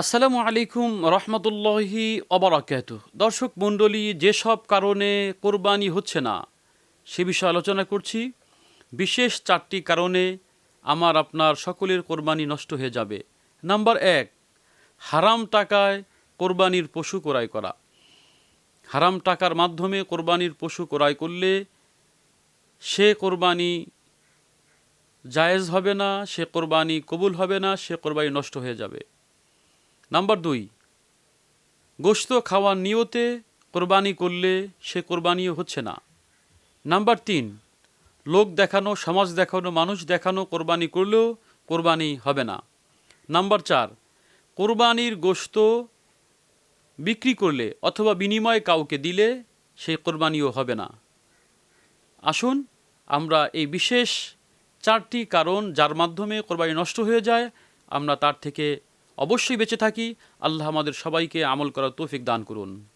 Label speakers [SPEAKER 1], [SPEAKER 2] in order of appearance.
[SPEAKER 1] আসসালামু আলাইকুম রহমতুল্লাহি অবরাকাত দর্শক মণ্ডলী, যেসব কারণে কোরবানি হচ্ছে না, সে বিষয়ে আলোচনা করছি। বিশেষ চারটি কারণে আমার আপনার সকলের কোরবানি নষ্ট হয়ে যাবে। নাম্বার এক, হারাম টাকায় কোরবানির পশু ক্রয় করা। হারাম টাকার মাধ্যমে কোরবানির পশু ক্রয় করলে সে কোরবানি জায়েজ হবে না, সে কোরবানি কবুল হবে না, সে কোরবানি নষ্ট হয়ে যাবে। নাম্বার দুই, গোশত খাওয়ার নিয়তে কোরবানি করলে সে কোরবানিও হচ্ছে না। নাম্বার তিন, লোক দেখানো, সমাজ দেখানো, মানুষ দেখানো কোরবানি করলেও কোরবানি হবে না। নাম্বার চার, কোরবানির গোশত বিক্রি করলে অথবা বিনিময়ে কাউকে দিলে সেই কোরবানিও হবে না। আসুন, আমরা এই বিশেষ চারটি কারণ যার মাধ্যমে কোরবানি নষ্ট হয়ে যায়, আমরা তার থেকে অবশ্যই বেঁচে থাকি। আল্লাহ আমাদের সবাইকে আমল করার তৌফিক দান করুন।